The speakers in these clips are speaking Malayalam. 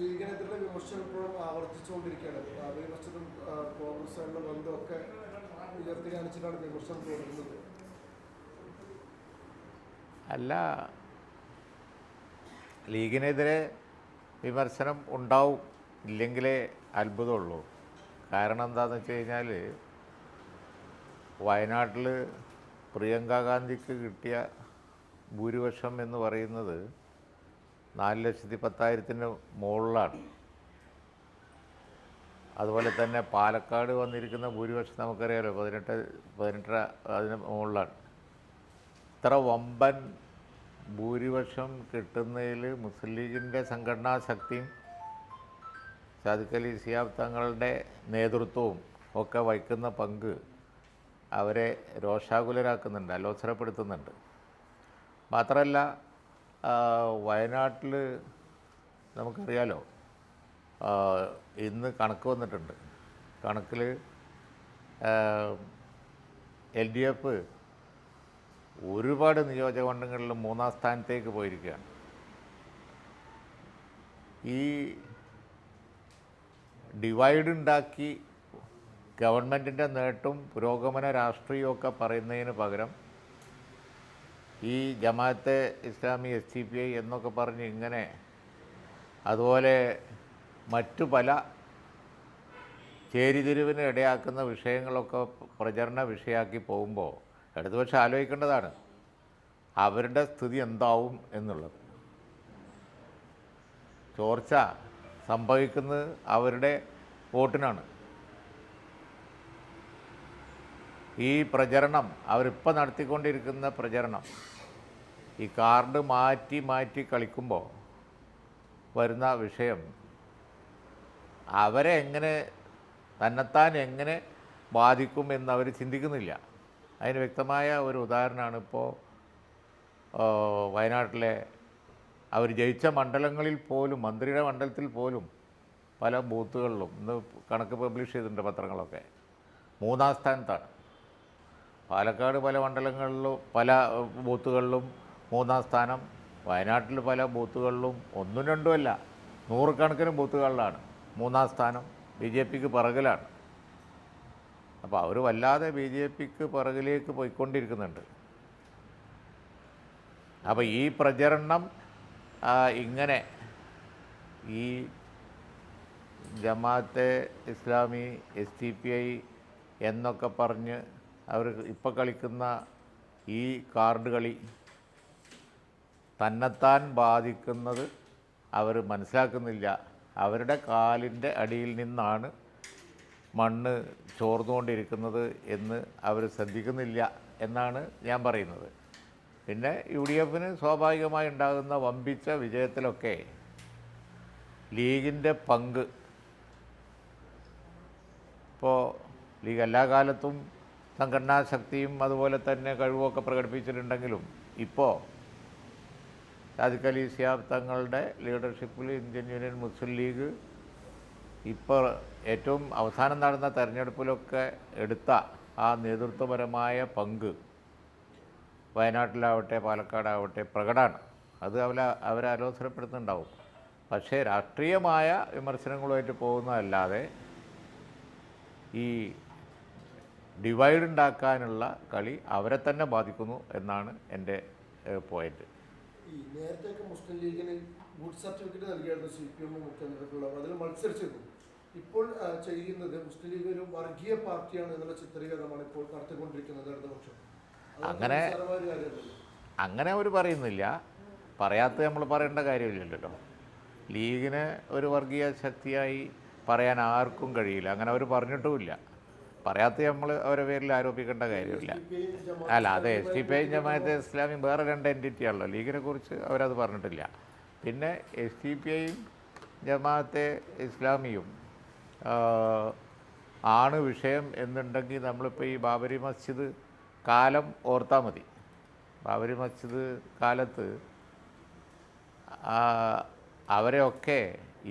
ലീഗിനെതിരെ വിമർശനം ഇപ്പോഴും ആവർത്തിച്ചുകൊണ്ടിരിക്കുകയാണ്. ആ, കോൺഗ്രസുകളുടെ ബന്ധമൊക്കെ ഉയർത്തി കാണിച്ചിട്ടാണ് വിമർശനം തുടരുന്നത്. അല്ല ലീഗിനെതിരെ വിമർശനം ഉണ്ടാവും ഇല്ലെങ്കിലേ അത്ഭുതമുള്ളൂ. കാരണം എന്താണെന്ന് വെച്ച് കഴിഞ്ഞാൽ വയനാട്ടിൽ പ്രിയങ്ക ഗാന്ധിക്ക് കിട്ടിയ ഭൂരിപക്ഷം എന്ന് പറയുന്നത് നാല് ലക്ഷത്തി പത്തായിരത്തിന് മുകളിലാണ്. അതുപോലെ തന്നെ പാലക്കാട് വന്നിരിക്കുന്ന ഭൂരിപക്ഷം നമുക്കറിയാമല്ലോ പതിനെട്ട് പതിനെട്ടര അതിന് മുകളിലാണ്. ഇത്ര വമ്പൻ ഭൂരിപക്ഷം കിട്ടുന്നതിൽ മുസ്ലിം ലീഗിന്റെ സംഘടനാ ശക്തിയും സാദിഖ് സിയാബ് തങ്ങളുടെ നേതൃത്വവും ഒക്കെ വഹിക്കുന്ന പങ്ക് അവരെ രോഷാകുലരാക്കുന്നുണ്ട് അലോസരപ്പെടുത്തുന്നുണ്ട്. മാത്രമല്ല വയനാട്ടിൽ നമുക്കറിയാലോ ഇന്ന് കണക്ക് വന്നിട്ടുണ്ട്. കണക്കിൽ എൽ ഡി എഫ് ഒരുപാട് നിയോജക മണ്ഡലങ്ങളിൽ മൂന്നാം സ്ഥാനത്തേക്ക് പോയിരിക്കുകയാണ്. ഈ ഡിവൈഡ് ഉണ്ടാക്കി ഗവൺമെന്റിന്റെ നേട്ടവും പുരോഗമന രാഷ്ട്രീയമൊക്കെ പറയുന്നതിന് പകരം ഈ Jamaat-e Islami S T P I എന്നൊക്കെ പറഞ്ഞ് ഇങ്ങനെ അതുപോലെ മറ്റു പല ചേരിതിരിവിന് ഇടയാക്കുന്ന വിഷയങ്ങളൊക്കെ പ്രചരണ വിഷയമാക്കി പോകുമ്പോൾ ഇടതുപക്ഷം ആലോചിക്കേണ്ടതാണ് അവരുടെ സ്ഥിതി എന്താവും എന്നുള്ളത്. ചോർച്ച സംഭവിക്കുന്നത് അവരുടെ വോട്ടിനാണ്. ഈ പ്രചരണം അവരിപ്പോൾ നടത്തിക്കൊണ്ടിരിക്കുന്ന പ്രചരണം ഈ കാർഡ് മാറ്റി മാറ്റി കളിക്കുമ്പോൾ വരുന്ന വിഷയം അവരെ എങ്ങനെ തന്നെത്താൻ എങ്ങനെ ബാധിക്കും എന്ന് അവർ ചിന്തിക്കുന്നില്ല. അതിന് വ്യക്തമായ ഒരു ഉദാഹരണമാണ് ഇപ്പോൾ വയനാട്ടിലെ അവർ ജയിച്ച മണ്ഡലങ്ങളിൽ പോലും മന്ത്രിയുടെ മണ്ഡലത്തിൽ പോലും പല ബൂത്തുകളിലും ഇന്ന് കണക്ക് പബ്ലിഷ് ചെയ്തിട്ടുണ്ട് പത്രങ്ങളൊക്കെ മൂന്നാം സ്ഥാനത്താണ്. പാലക്കാട് പല മണ്ഡലങ്ങളിലും പല ബൂത്തുകളിലും മൂന്നാം സ്ഥാനം. വയനാട്ടിൽ പല ബൂത്തുകളിലും ഒന്നും രണ്ടും അല്ല നൂറുകണക്കിന് ബൂത്തുകളിലാണ് മൂന്നാം സ്ഥാനം ബി ജെ പിക്ക് പിറകിലാണ്. അപ്പോൾ അവർ വല്ലാതെ ബി ജെ പിക്ക് പിറകിലേക്ക് പോയിക്കൊണ്ടിരിക്കുന്നുണ്ട്. അപ്പോൾ ഈ പ്രചരണം ഇങ്ങനെ ഈ Jamaat-e Islami S T P I എന്നൊക്കെ പറഞ്ഞ് അവർ ഇപ്പോൾ കളിക്കുന്ന ഈ കാർഡ് കളി തന്നെത്താൻ ബാധിക്കുന്നത് അവർ മനസ്സിലാക്കുന്നില്ല. അവരുടെ കാലിന്റെ അടിയിൽ നിന്നാണ് മണ്ണ് ചോർന്നുകൊണ്ടിരിക്കുന്നത് എന്ന് അവർ ശ്രദ്ധിക്കുന്നില്ല എന്നാണ് ഞാൻ പറയുന്നത്. പിന്നെ യു ഡി എഫിന് സ്വാഭാവികമായി ഉണ്ടാകുന്ന വമ്പിച്ച വിജയത്തിലൊക്കെ ലീഗിന്റെ പങ്ക്. ഇപ്പോൾ ലീഗ് എല്ലാ കാലത്തും സംഘടനാ ശക്തിയും അതുപോലെ തന്നെ കഴിവുമൊക്കെ പ്രകടിപ്പിച്ചിട്ടുണ്ടെങ്കിലും ഇപ്പോൾ സാദിഖ് അലി സിയാബ് തങ്ങളുടെ ലീഡർഷിപ്പിൽ ഇന്ത്യൻ യൂണിയൻ മുസ്ലിം ലീഗ് ഇപ്പോൾ ഏറ്റവും അവസാനം നടന്ന തെരഞ്ഞെടുപ്പിലൊക്കെ എടുത്ത ആ നേതൃത്വപരമായ പങ്ക് വയനാട്ടിലാവട്ടെ പാലക്കാടാവട്ടെ പ്രകടമാണ്. അത് അവരെ അവരലോസരപ്പെടുത്തുന്നുണ്ടാവും പക്ഷേ രാഷ്ട്രീയമായ വിമർശനങ്ങളുമായിട്ട് പോകുന്നതല്ലാതെ ഈ ഡിവൈഡ് ഉണ്ടാക്കാനുള്ള കളി അവരെ തന്നെ ബാധിക്കുന്നു എന്നാണ് എന്റെ പോയിന്റ് ഈ നേരത്തെയൊക്കെ മുസ്ലിം ലീഗിന് ഗുഡ് സർട്ടിഫിക്കറ്റ് നൽകിയായിരുന്നു സി പി എമ്മും മുഖ്യമന്ത്രിക്കുള്ളവർ അതിൽ മത്സരിച്ചിരുന്നു. ഇപ്പോൾ ചെയ്യുന്നത് മുസ്ലിം ലീഗ് ഒരു വർഗീയ പാർട്ടിയാണ് എന്നുള്ള ചിത്രീകരണമാണ് ഇപ്പോൾ നടത്തിക്കൊണ്ടിരിക്കുന്നത് ഇടതുപക്ഷം. അങ്ങനെ-. അങ്ങനെ അവർ പറയുന്നില്ല. പറയാത്ത നമ്മൾ പറയേണ്ട കാര്യമില്ലല്ലോ. ലീഗിനെ ഒരു വർഗീയ ശക്തിയായി പറയാൻ ആർക്കും കഴിയില്ല. അങ്ങനെ അവർ പറഞ്ഞിട്ടുമില്ല. പറയാത്ത നമ്മൾ അവരെ പേരിൽ ആരോപിക്കേണ്ട കാര്യമില്ല. അല്ല അതെ S T P I Jamaat-e Islami വേറെ രണ്ട് എന്റിറ്റി ആണല്ലോ. ലീഗിനെ കുറിച്ച് അവരത് പറഞ്ഞിട്ടില്ല. പിന്നെ എസ് ടി പി ഐയും ജമാഅത്തെ ഇസ്ലാമിയും ആണ് വിഷയം എന്നുണ്ടെങ്കിൽ നമ്മളിപ്പോൾ ഈ ബാബരി മസ്ജിദ് കാലം ഓർത്താൽ മതി. ബാബരി മസ്ജിദ് കാലത്ത് അവരെയൊക്കെ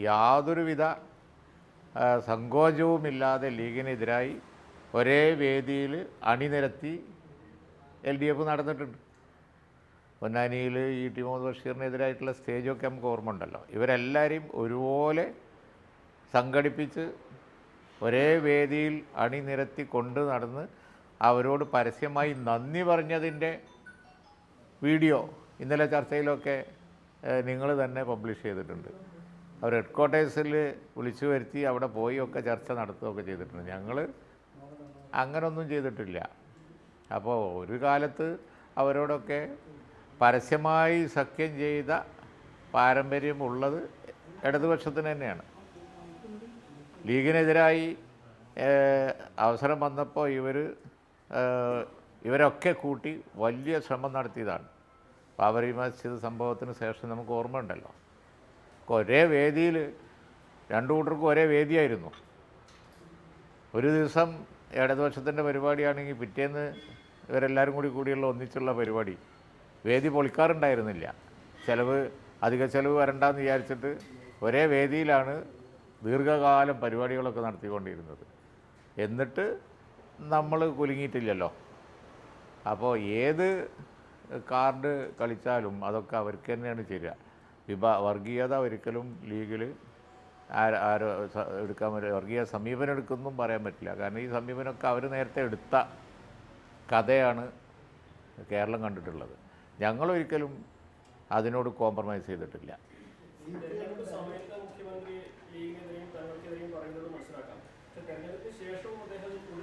യാതൊരുവിധ സങ്കോചവുമില്ലാതെ ലീഗിനെതിരായി ഒരേ വേദിയിൽ അണിനിരത്തി എൽ ഡി എഫ് നടന്നിട്ടുണ്ട്. പൊന്നാനിയിൽ ഈ ടി മുഹമ്മദ് ബഷീറിനെതിരായിട്ടുള്ള സ്റ്റേജൊക്കെ നമുക്ക് ഓർമ്മ ഉണ്ടല്ലോ ഇവരെല്ലാവരെയും ഒരുപോലെ സംഘടിപ്പിച്ച് ഒരേ വേദിയിൽ അണിനിരത്തി കൊണ്ട് നടന്ന് അവരോട് പരസ്യമായി നന്ദി പറഞ്ഞതിന്റെ വീഡിയോ ഇന്നലെ ചർച്ചയിലൊക്കെ നിങ്ങൾ തന്നെ പബ്ലിഷ് ചെയ്തിട്ടുണ്ട്. അവർ ഹെഡ് ക്വാർട്ടേഴ്സിൽ വിളിച്ചു വരുത്തി അവിടെ പോയി ഒക്കെ ചർച്ച നടത്തുകയൊക്കെ ചെയ്തിട്ടുണ്ട്. ഞങ്ങൾ അങ്ങനൊന്നും ചെയ്തിട്ടില്ല. അപ്പോൾ ഒരു കാലത്ത് അവരോടൊക്കെ പരസ്യമായി സഖ്യം ചെയ്ത പാരമ്പര്യമുള്ളത് ഇടതുപക്ഷത്തിന് തന്നെയാണ്. ലീഗിനെതിരായി അവസരം വന്നപ്പോൾ ഇവർ ഇവരൊക്കെ കൂട്ടി വലിയ ശ്രമം നടത്തിയതാണ്. ബാബറി മസ്ജിദ് സംഭവത്തിന് ശേഷം നമുക്ക് ഓർമ്മയുണ്ടല്ലോ. ഒരേ വേദിയിൽ രണ്ടു കൂട്ടർക്കും ഒരേ വേദിയായിരുന്നു. ഒരു ദിവസം ഇടതുപക്ഷത്തിന്റെ പരിപാടിയാണെങ്കിൽ പിറ്റേന്ന് ഇവരെല്ലാവരും കൂടി കൂടിയുള്ള ഒന്നിച്ചുള്ള പരിപാടി. വേദി പൊളിക്കാറുണ്ടായിരുന്നില്ല. ചിലവ് അധിക ചിലവ് വരണ്ടെന്ന് വിചാരിച്ചിട്ട് ഒരേ വേദിയിലാണ് ദീർഘകാലം പരിപാടികളൊക്കെ നടത്തിക്കൊണ്ടിരുന്നത്. എന്നിട്ട് നമ്മൾ കുലുങ്ങിയിട്ടില്ലല്ലോ. അപ്പോൾ ഏത് കാർഡ് കളിച്ചാലും അതൊക്കെ അവർക്ക് തന്നെയാണ് ചെയ്യുക വിഭാ വർഗീയത ഒരിക്കലും ലീഗിൽ ആര- ആരോ എടുക്കാൻ പറ്റും? വർഗീയ സമീപനം എടുക്കുന്നതും പറയാൻ പറ്റില്ല. കാരണം ഈ സമീപനമൊക്കെ അവർ നേരത്തെ എടുത്ത കഥയാണ് കേരളം കണ്ടിട്ടുള്ളത്. ഞങ്ങളൊരിക്കലും അതിനോട് കോംപ്രമൈസ് ചെയ്തിട്ടില്ല.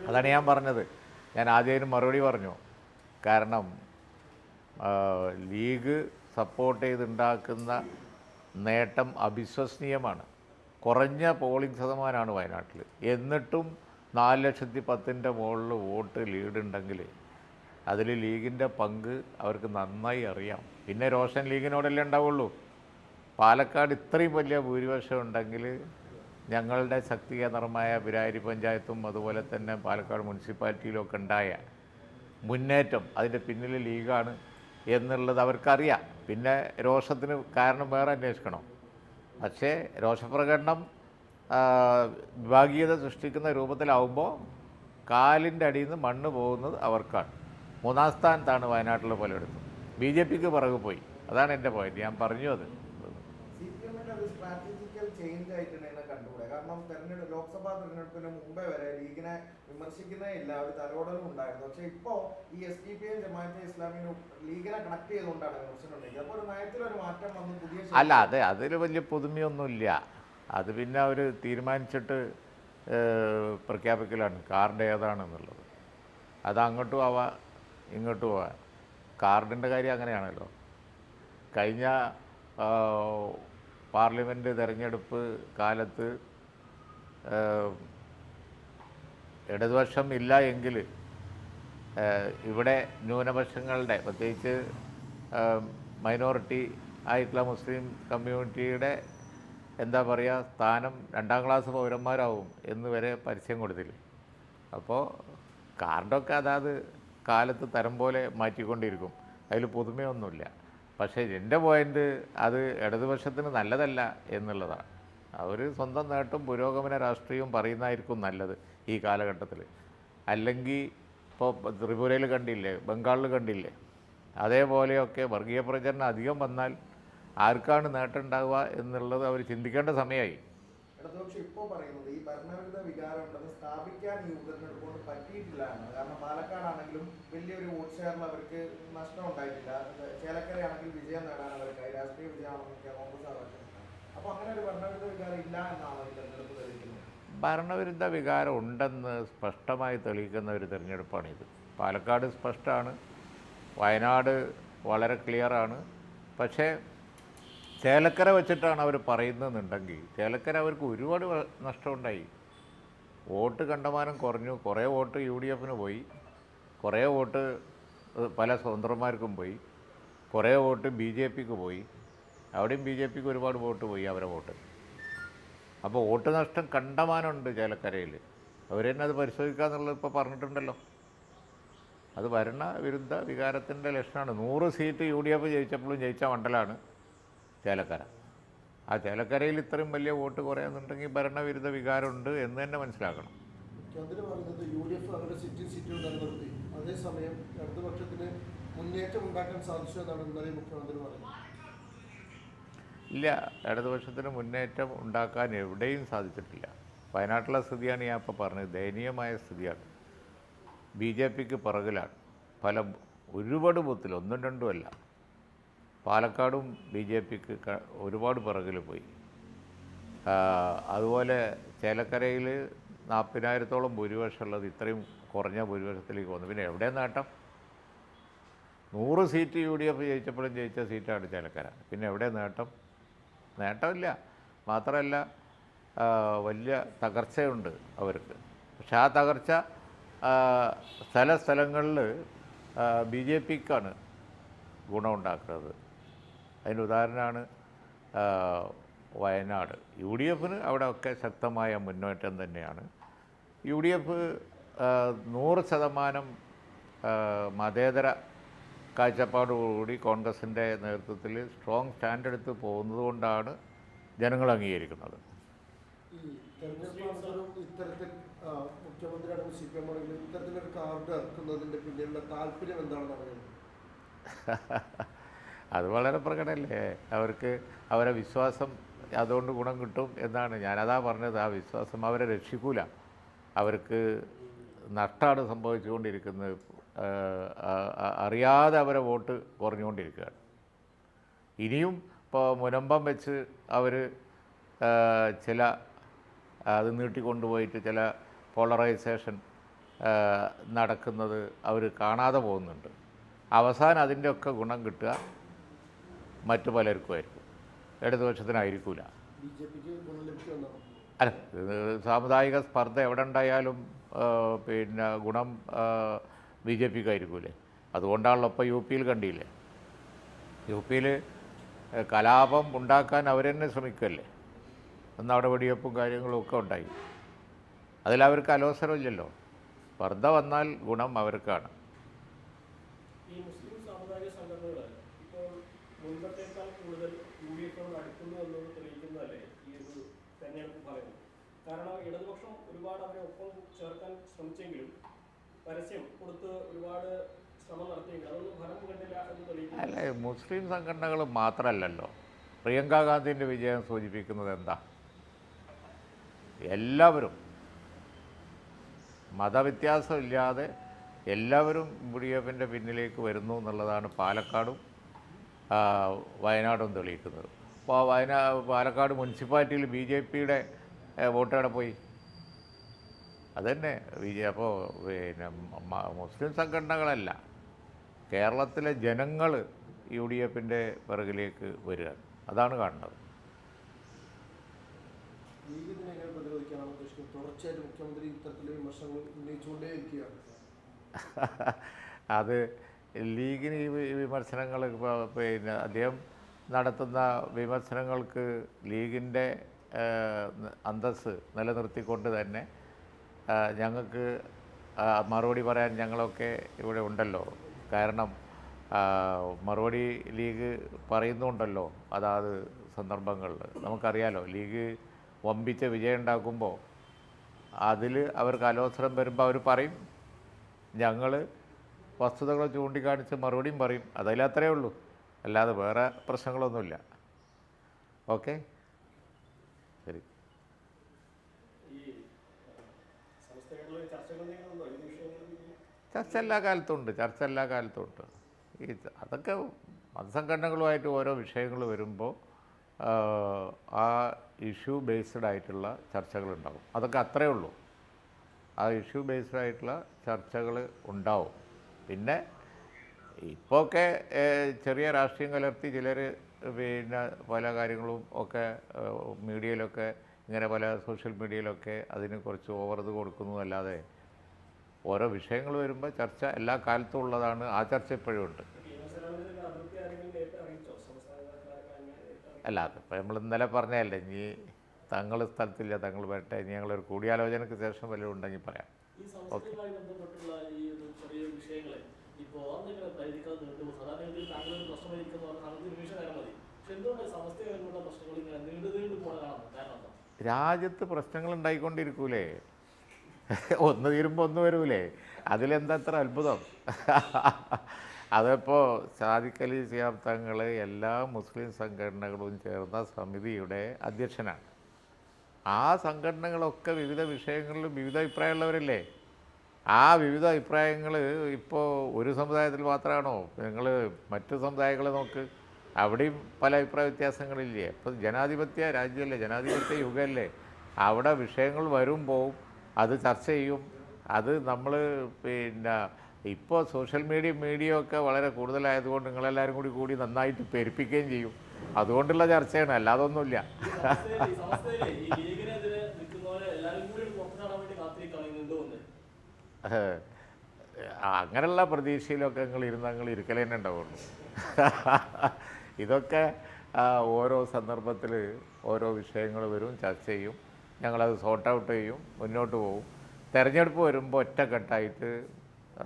അതാണ് ഞാൻ പറഞ്ഞത്. ഞാൻ ആദ്യം മറുപടി പറഞ്ഞു. കാരണം ലീഗ് സപ്പോർട്ട് ചെയ്തുണ്ടാക്കുന്ന നേട്ടം അവിശ്വസനീയമാണ്. കുറഞ്ഞ പോളിംഗ് ശതമാനമാണ് വയനാട്ടിൽ എന്നിട്ടും നാല് ലക്ഷത്തി പത്തിന്റെ മുകളിൽ വോട്ട് ലീഡുണ്ടെങ്കിൽ അതിൽ ലീഗിന്റെ പങ്ക് അവർക്ക് നന്നായി അറിയാം. പിന്നെ റോഷൻ ലീഗിനോടല്ലേ ഉണ്ടാവുള്ളൂ. പാലക്കാട് ഇത്രയും വലിയ ഭൂരിപക്ഷം ഉണ്ടെങ്കിൽ ഞങ്ങളുടെ ശക്തികേന്ദ്രമായ ബിരാരി പഞ്ചായത്തും അതുപോലെ തന്നെ പാലക്കാട് മുനിസിപ്പാലിറ്റിയിലൊക്കെ ഉണ്ടായ മുന്നേറ്റം അതിന്റെ പിന്നിൽ ലീഗാണ് എന്നുള്ളത് അവർക്കറിയാം. പിന്നെ രോഷത്തിന് കാരണം വേറെ അന്വേഷിക്കണം? പക്ഷേ രോഷപ്രകടനം വിഭാഗീയത സൃഷ്ടിക്കുന്ന രൂപത്തിലാവുമ്പോൾ കാലിന്റെ അടിയിൽ നിന്ന് മണ്ണ് പോകുന്നത് അവർക്കാണ്. മൂന്നാം സ്ഥാനത്താണ് വയനാട്ടിലെ പലയിടത്തും ബി ജെ പിക്ക് പിറകു പോയി. അതാണ് എന്റെ പോയിന്റ് ഞാൻ പറഞ്ഞു അത്. ഒരു സ്ട്രാറ്റജിക്കൽ ചേഞ്ച് ആയിട്ടുണ്ട് എന്നെ കണ്ടുകൂടെ? കാരണം തെരഞ്ഞെടുപ്പ് ലോക്സഭാ തെരഞ്ഞെടുപ്പിന് മുമ്പേ വരെ ലീഗിനെ വിമർശിക്കുന്നേ ഇല്ല ഒരു തലോടലും ഉണ്ടായിരുന്നു. പക്ഷെ ഇപ്പോ ഈ S D P I Jamaat-e ഇസ്ലാമിനും ലീഗിനെ കണക്ട് ചെയ്തുകൊണ്ടാണ് വിമർശനം അപ്പോൾ ഒരു നയത്തിലൊരു മാറ്റം വന്നു പുതിയ അല്ല അതെ അതിൽ വലിയ പുതുമയൊന്നുമില്ല. അത് പിന്നെ അവർ തീരുമാനിച്ചിട്ട് പ്രഖ്യാപിക്കലാണ്. കാർഡ് ഏതാണെന്നുള്ളത്. അത് അങ്ങോട്ടും ആവാം ഇങ്ങോട്ടും ആവാം. കാർഡിന്റെ കാര്യം അങ്ങനെയാണല്ലോ. കഴിഞ്ഞ പാർലമെന്റ് തെരഞ്ഞെടുപ്പ് കാലത്ത് ഇടതുപക്ഷം ഇല്ല എങ്കിൽ ഇവിടെ ന്യൂനപക്ഷങ്ങളുടെ പ്രത്യേകിച്ച് മൈനോറിറ്റി ആയിട്ടുള്ള മുസ്ലിം കമ്മ്യൂണിറ്റിയുടെ എന്താ പറയുക സ്ഥാനം രണ്ടാം ക്ലാസ് പൗരന്മാരാവും എന്ന് വരെ പരസ്യം കൊടുത്തില്ലേ? അപ്പോൾ കാർഡൊക്കെ അതാത് കാലത്ത് തരം പോലെ മാറ്റിക്കൊണ്ടിരിക്കും. അതിൽ പുതുമയൊന്നുമില്ല. പക്ഷേ എന്റെ പോയിന്റ് അത് ഇടതുപക്ഷത്തിന് നല്ലതല്ല എന്നുള്ളതാണ്. അവർ സ്വന്തം നേട്ടം പുരോഗമന രാഷ്ട്രീയവും പറയുന്നതായിരിക്കും നല്ലത് ഈ കാലഘട്ടത്തിൽ അല്ലെങ്കിൽ ഇപ്പോൾ ത്രിപുരയിൽ കണ്ടില്ലേ ബംഗാളിൽ കണ്ടില്ലേ അതേപോലെയൊക്കെ വർഗീയ പ്രചരണം അധികം വന്നാൽ ആർക്കാണ് നേട്ടം ഉണ്ടാവുക എന്നുള്ളത് അവർ ചിന്തിക്കേണ്ട സമയമായി ഇടതുപക്ഷം ഇപ്പോൾ പറയുന്നത് ഈ ഭരണവിരുദ്ധ വികാരം ഉണ്ടെന്ന് സ്ഥാപിക്കാൻ ഈ ഉപതെരഞ്ഞെടുപ്പ് കൊണ്ട് പറ്റിയിട്ടില്ല എന്നാണ്. കാരണം പാലക്കാടാണെങ്കിലും വലിയൊരു വോട്ട് ഷെയറിൽ അവർക്ക് നഷ്ടം ഉണ്ടായിട്ടില്ല. ചേലക്കരയാണെങ്കിൽ വിജയം നേടാൻ അവർക്കായി രാഷ്ട്രീയ വിജയമാണെന്നൊക്കെ കോൺഗ്രസ് അവർക്ക് അപ്പോൾ അങ്ങനെ ഒരു ഭരണവിരുദ്ധ വികാരം ഇല്ല എന്നാണ് ഈ തെരഞ്ഞെടുപ്പ് തെളിയിക്കുന്നത്? ഭരണവിരുദ്ധ വികാരം ഉണ്ടെന്ന് സ്പഷ്ടമായി തെളിയിക്കുന്ന ഒരു തിരഞ്ഞെടുപ്പാണിത് പാലക്കാട് സ്പഷ്ടമാണ് വയനാട് വളരെ ക്ലിയറാണ് പക്ഷേ ചേലക്കര വെച്ചിട്ടാണ് അവർ പറയുന്നതെന്നുണ്ടെങ്കിൽ ചേലക്കര അവർക്ക് ഒരുപാട് നഷ്ടമുണ്ടായി. വോട്ട് കണ്ടമാനം കുറഞ്ഞു. കുറേ വോട്ട് യു ഡി എഫിന് പോയി. കുറേ വോട്ട് പല സ്വതന്ത്രന്മാർക്കും പോയി. കുറേ വോട്ട് ബി ജെ പിക്ക് പോയി. അവിടെയും ബി ജെ പിക്ക് ഒരുപാട് വോട്ട് പോയി അവരെ വോട്ട്. അപ്പോൾ വോട്ട് നഷ്ടം കണ്ടമാനമുണ്ട് ചേലക്കരയിൽ അവർ തന്നെ അത് പരിശോധിക്കാന്നുള്ളത് ഇപ്പോൾ പറഞ്ഞിട്ടുണ്ടല്ലോ. അത് ഭരണ വിരുദ്ധ വികാരത്തിന്റെ ലക്ഷണമാണ്. നൂറ് സീറ്റ് യു ഡി എഫ് ജയിച്ചപ്പോഴും ജയിച്ച മണ്ഡലമാണ് ചേലക്കര ആ ചേലക്കരയിൽ ഇത്രയും വലിയ വോട്ട് കുറയുന്നുണ്ടെങ്കിൽ ഭരണവിരുദ്ധ വികാരമുണ്ട് എന്ന് തന്നെ മനസ്സിലാക്കണം. മുഖ്യമന്ത്രി പറയുന്നത് യു ഡി എഫ് അവരുടെ സിറ്റിംഗ് സീറ്റുകൾ നിലനിർത്തി. അതേസമയം ഇടതുപക്ഷത്തിന് മുന്നേറ്റം ഉണ്ടാക്കാൻ സാധിച്ചു എന്നാണ് ഇന്നലെ മുഖ്യമന്ത്രി പറയുന്നത് ഇല്ല ഇടതുപക്ഷത്തിന് മുന്നേറ്റം ഉണ്ടാക്കാൻ എവിടെയും സാധിച്ചിട്ടില്ല. വയനാട്ടിലെ സ്ഥിതിയാണ് ഞാൻ ഇപ്പോൾ പറഞ്ഞത്. ദയനീയമായ സ്ഥിതിയാണ്. ബി ജെ പിക്ക് പിറകിലാണ്. പല ഒരുപാട് ബൂത്തിൽ ഒന്നും രണ്ടും അല്ല. പാലക്കാടും ബി ജെ പിക്ക് ഒരുപാട് പിറകിൽ പോയി. അതുപോലെ ചേലക്കരയിൽ നാൽപ്പതിനായിരത്തോളം ഭൂരിപക്ഷം ഉള്ളത് ഇത്രയും കുറഞ്ഞ ഭൂരിപക്ഷത്തിലേക്ക് വന്നു. പിന്നെ എവിടെ നേട്ടം? നൂറ് സീറ്റ് യു ഡി എഫ് ജയിച്ചപ്പോഴും ജയിച്ച സീറ്റാണ് ചേലക്കര. പിന്നെ എവിടെ നേട്ടം? നേട്ടമില്ല. മാത്രമല്ല വലിയ തകർച്ചയുണ്ട് അവർക്ക്. പക്ഷെ ആ തകർച്ച സ്ഥല സ്ഥലങ്ങളിൽ ബി ജെ പിക്കാണ് ഗുണമുണ്ടാക്കുന്നത്. അതിന് ഉദാഹരണമാണ് വയനാട്. യു ഡി എഫിന് അവിടെ ഒക്കെ ശക്തമായ മുന്നേറ്റം തന്നെയാണ്. യു ഡി എഫ് നൂറ് ശതമാനം മതേതര കാഴ്ചപ്പാടോടുകൂടി കോൺഗ്രസിന്റെ നേതൃത്വത്തിൽ സ്ട്രോങ് സ്റ്റാൻഡ് എടുത്ത് പോകുന്നത് കൊണ്ടാണ് ജനങ്ങൾ അംഗീകരിക്കുന്നത്. ഇത്തരത്തിൽ മുഖ്യമന്ത്രി അടക്കം സി പി എം ആണെങ്കിലും ഇത്തരത്തിലൊരു കാർഡ് ഇറക്കുന്നതിന്റെ പിന്നിലുള്ള താല്പര്യം എന്താണെന്ന് പറയുന്നത് അത് വളരെ പ്രകടമല്ലേ? അവർക്ക് അവരെ വിശ്വാസം അതുകൊണ്ട് ഗുണം കിട്ടും എന്നാണ്. ഞാനതാ പറഞ്ഞത് ആ വിശ്വാസം അവരെ രക്ഷിക്കൂല. അവർക്ക് നഷ്ടമാണ് സംഭവിച്ചുകൊണ്ടിരിക്കുന്നത്. അറിയാതെ അവരെ വോട്ട് കുറഞ്ഞുകൊണ്ടിരിക്കുകയാണ്. ഇനിയും ഇപ്പോൾ മുനമ്പം വെച്ച് അവർ ചില അത് നീട്ടിക്കൊണ്ടുപോയിട്ട് ചില പോളറൈസേഷൻ നടക്കുന്നത് അവർ കാണാതെ പോകുന്നുണ്ട്. അവസാനം അതിന്റെയൊക്കെ ഗുണം കിട്ടുക. മറ്റു പലർക്കുമായിരിക്കും. ഇടതുപക്ഷത്തിനായിരിക്കില്ല ഇടതുപക്ഷത്തിനായിരിക്കൂല അല്ല സാമുദായിക സ്പർദ്ധ എവിടെ ഉണ്ടായാലും പിന്നെ ഗുണം ബി ജെ പിക്ക് ആയിരിക്കൂലേ അതുകൊണ്ടാണല്ലോ ഇപ്പോൾ യു പിയിൽ കണ്ടില്ലേ? യു പിയിൽ കലാപം ഉണ്ടാക്കാൻ അവർ തന്നെ ശ്രമിക്കല്ലേ? അന്ന് അവിടെ വെടിവെപ്പും കാര്യങ്ങളും ഒക്കെ ഉണ്ടായി. അതിലവർക്ക് അലോസരമില്ലല്ലോ. സ്പർദ്ധ വന്നാൽ ഗുണം അവർക്കാണ് ഈ മുസ്ലിം സാമുദായിക സംഘടനകൾ ഇപ്പോൾ മുൻപത്തേക്കാൾ കൂടുതൽ യു ഡി എഫിനോട് അടുക്കുന്നു എന്നത് തെളിയിക്കുന്നതല്ലേ ഈ ഒരു തെരഞ്ഞെടുപ്പ് ഫലം കാരണം ഇടതുപക്ഷം ഒരുപാട് അവരെ ഒപ്പം ചേർക്കാൻ ശ്രമിച്ചെങ്കിലും പരസ്യം കൊടുത്ത് ഒരുപാട് ശ്രമം നടത്തിയെങ്കിലും അതൊന്നും ഫലം കണ്ടില്ല എന്ന് തെളിയിക്കുന്നു. അല്ല മുസ്ലിം സംഘടനകൾ മാത്രമല്ലല്ലോ. പ്രിയങ്ക ഗാന്ധിന്റെ വിജയം സൂചിപ്പിക്കുന്നത് എന്താ? എല്ലാവരും മതവ്യത്യാസമില്ലാതെ എല്ലാവരും യു ഡി എഫിന്റെ പിന്നിലേക്ക് വരുന്നു എന്നുള്ളതാണ് പാലക്കാടും വയനാടും തെളിയിക്കുന്നത്. അപ്പോൾ വയനാ പാലക്കാട് മുനിസിപ്പാലിറ്റിയിൽ ബി ജെ പിയുടെ വോട്ടവിടെ പോയി. അതന്നെ ബി ജെ അപ്പോൾ പിന്നെ മുസ്ലിം സംഘടനകളല്ല. കേരളത്തിലെ ജനങ്ങൾ യു ഡി എഫിന്റെ പിറകിലേക്ക് വരിക. അതാണ് കാണുന്നത്. ലീഗ് ഇതിനെ എങ്ങനെ പ്രതിരോധിക്കാനാണ് ഉദ്ദേശിക്കുന്നത്? തുടർച്ചയായിട്ട് മുഖ്യമന്ത്രി ഇത്തരത്തിലെ വിമർശനങ്ങൾ ഉന്നയിച്ചുകൊണ്ടേയിരിക്കുകയാണ്. അത് ലീഗിന് ഈ വിമർശനങ്ങൾ പിന്നെ അദ്ദേഹം നടത്തുന്ന വിമർശനങ്ങൾക്ക് ലീഗിന്റെ അന്തസ് നിലനിർത്തിക്കൊണ്ട് തന്നെ ഞങ്ങൾക്ക് മറുപടി പറയാൻ ഞങ്ങളൊക്കെ ഇവിടെ ഉണ്ടല്ലോ. കാരണം മറുപടി ലീഗ് പറയുന്നുണ്ടല്ലോ. അതാത് സന്ദർഭങ്ങളിൽ നമുക്കറിയാലോ ലീഗ് വമ്പിച്ച വിജയം ഉണ്ടാക്കുമ്പോൾ അതിൽ അവർക്ക് അലോസരം വരുമ്പോൾ അവർ പറയും. ഞങ്ങൾ വസ്തുതകൾ ചൂണ്ടിക്കാണിച്ച് മറുപടിയും പറയും. അതിലത്രേ ഉള്ളൂ. അല്ലാതെ വേറെ പ്രശ്നങ്ങളൊന്നുമില്ല. ഓക്കെ? ശരി. ചർച്ച എല്ലാ കാലത്തും ഉണ്ട് ചർച്ച എല്ലാ കാലത്തും ഉണ്ട് ഈ അതൊക്കെ മതസംഘടനകളുമായിട്ട് ഓരോ വിഷയങ്ങൾ വരുമ്പോൾ ആ ഇഷ്യൂ ബേസ്ഡ് ആയിട്ടുള്ള ചർച്ചകളുണ്ടാകും അതൊക്കെ അത്രയേ ഉള്ളൂ. ആ ഇഷ്യൂ ബേസ്ഡ് ആയിട്ടുള്ള ചർച്ചകൾ ഉണ്ടാവും. പിന്നെ ഇപ്പോഴൊക്കെ ചെറിയ രാഷ്ട്രീയം കലർത്തി ചിലർ പിന്നെ പല കാര്യങ്ങളും ഒക്കെ മീഡിയയിലൊക്കെ ഇങ്ങനെ പല സോഷ്യൽ മീഡിയയിലൊക്കെ അതിന് കുറച്ച് ഓവർ ഇത് കൊടുക്കുന്നു. അല്ലാതെ ഓരോ വിഷയങ്ങൾ വരുമ്പോൾ ചർച്ച എല്ലാ കാലത്തും ഉള്ളതാണ്. ആ ചർച്ച ഇപ്പോഴും ഉണ്ട്? അല്ല അതിപ്പോൾ നമ്മൾ ഇന്നലെ പറഞ്ഞതല്ലേ ഇനി തങ്ങൾ സ്ഥലത്തില്ല തങ്ങൾ വരട്ടെ ഇനി ഞങ്ങളൊരു കൂടിയാലോചനയ്ക്ക് ശേഷം വല്ലതും ഉണ്ടെങ്കിൽ പറയാം. ഈ സംസ്ഥയുമായി ബന്ധപ്പെട്ടുള്ള ഈ ഒരു ചെറിയ വിഷയങ്ങളെ ഇപ്പോൾ അന്നിങ്ങനെ പരിഹരിക്കാതെ നീണ്ടു സാധാരണഗതിയിൽ താങ്കൾ ഒരു പ്രശ്നം പരിഹരിക്കുന്ന പറഞ്ഞാൽ നമുക്ക് ഒരു നിമിഷം നേരം മതി പക്ഷെ എന്തുകൊണ്ട് ഈ സമസ്തയായിട്ടുള്ള പ്രശ്നങ്ങൾ ഇങ്ങനെ നീണ്ടു നീണ്ടു പോണ കാണാം കാരണം എന്താ രാജ്യത്ത് പ്രശ്നങ്ങൾ ഉണ്ടായിക്കൊണ്ടിരിക്കൂലേ? ഒന്ന് തീരുമ്പോൾ ഒന്ന് വരൂലേ? അതിലെന്താ അത്ര അത്ഭുതം? അതിപ്പോൾ സാദിഖലി സിയാബ് തങ്ങൾ എല്ലാ മുസ്ലിം സംഘടനകളും ചേർന്ന സമിതിയുടെ അധ്യക്ഷനാണ്. ആ സംഘടനകളൊക്കെ വിവിധ വിഷയങ്ങളിലും വിവിധ അഭിപ്രായമുള്ളവരല്ലേ? ആ വിവിധ അഭിപ്രായങ്ങൾ ഇപ്പോൾ ഒരു സമുദായത്തിൽ മാത്രമാണോ നിങ്ങൾ മറ്റു സമുദായങ്ങളെ നോക്ക്. അവിടെയും പല അഭിപ്രായ വ്യത്യാസങ്ങളില്ലേ? അപ്പോൾ ജനാധിപത്യ രാജ്യമല്ലേ? ജനാധിപത്യ യുഗമല്ലേ അവിടെ വിഷയങ്ങൾ വരും പോവും അത് ചർച്ച ചെയ്യും. അത് നമ്മൾ പിന്നെ ഇപ്പോൾ സോഷ്യൽ മീഡിയ മീഡിയ ഒക്കെ വളരെ കൂടുതലായതുകൊണ്ട് നിങ്ങളെല്ലാവരും കൂടി കൂടി നന്നായിട്ട് പെരുപ്പിക്കുകയും ചെയ്യും. അതുകൊണ്ടുള്ള ചർച്ചയാണ്. അല്ലാതെ ഒന്നുമില്ല അങ്ങനെയുള്ള പ്രതീക്ഷയിലൊക്കെ നിങ്ങൾ ഇരുന്ന് നിങ്ങൾ ഇരിക്കലേ തന്നെ ഉണ്ടാവുള്ളൂ. ഇതൊക്കെ ഓരോ സന്ദർഭത്തിൽ ഓരോ വിഷയങ്ങൾ വരും ചർച്ച ചെയ്യും. ഞങ്ങളത് സോർട്ട് ഔട്ട് ചെയ്യും മുന്നോട്ട് പോകും തെരഞ്ഞെടുപ്പ് വരുമ്പോൾ ഒറ്റക്കെട്ടായിട്ട്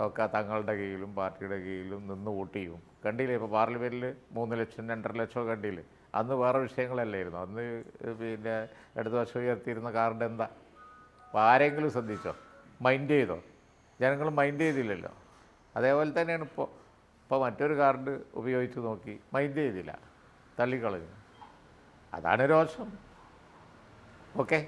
ഒക്കെ തങ്ങളുടെ കീഴിലും പാർട്ടിയുടെ കീഴിലും നിന്ന് വോട്ട് ചെയ്യും. കണ്ടില്ലേ ഇപ്പോൾ പാർലമെന്റിൽ മൂന്ന് ലക്ഷം രണ്ടര ലക്ഷം കണ്ടില്ലേ? അന്ന് വേറെ വിഷയങ്ങളല്ലായിരുന്നു. അന്ന് പിന്നെ ഇടതു വശം ഉയർത്തിയിരുന്ന കാറിന്റെ എന്താ? അപ്പോൾ ആരെങ്കിലും ശ്രദ്ധിച്ചോ? മൈൻഡ് ചെയ്തോ? ജനങ്ങൾ മൈൻഡ് ചെയ്തില്ലല്ലോ. അതേപോലെ തന്നെയാണ് ഇപ്പോൾ ഇപ്പോൾ മറ്റൊരു കാർഡ് ഉപയോഗിച്ച് നോക്കി മൈൻഡ് ചെയ്തില്ല. തള്ളിക്കളഞ്ഞു. അതാണ് രോഷം. ഓക്കെ?